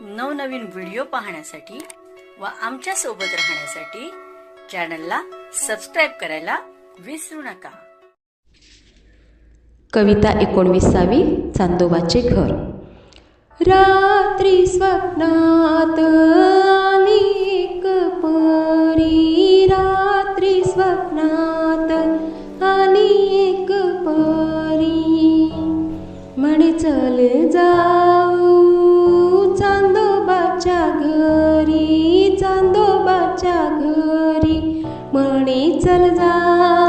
नवनवीन व्हिडिओ पाहण्यासाठी व आमच्यासोबत राहण्यासाठी चॅनलला सबस्क्राईब करायला विसरू नका. कविता एकोणविसावी चांदोबाचे घर. रात्री स्वप्नात अनेक परी रात्री स्वप्नात अनेक परी. म्हणे चल जा चल जाऊ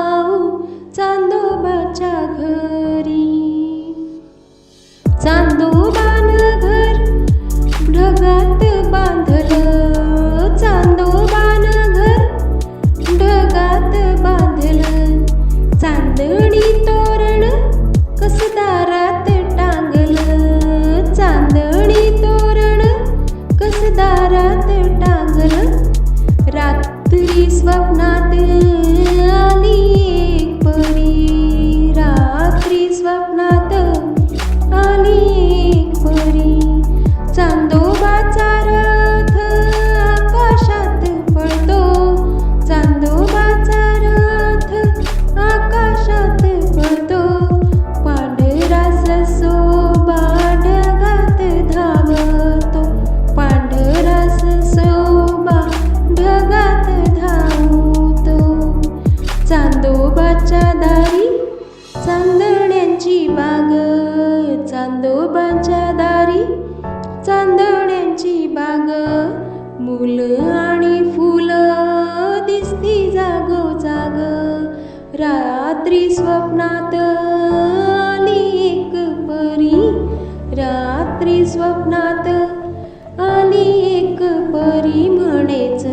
बाग. चांदोबांच्या दारी चांदोड्यांची बाग. मुल आणि फुल दिसती जागो जाग रात्री स्वप्नात आली एक परी. रात्री स्वप्नात आली एक परी म्हणेच.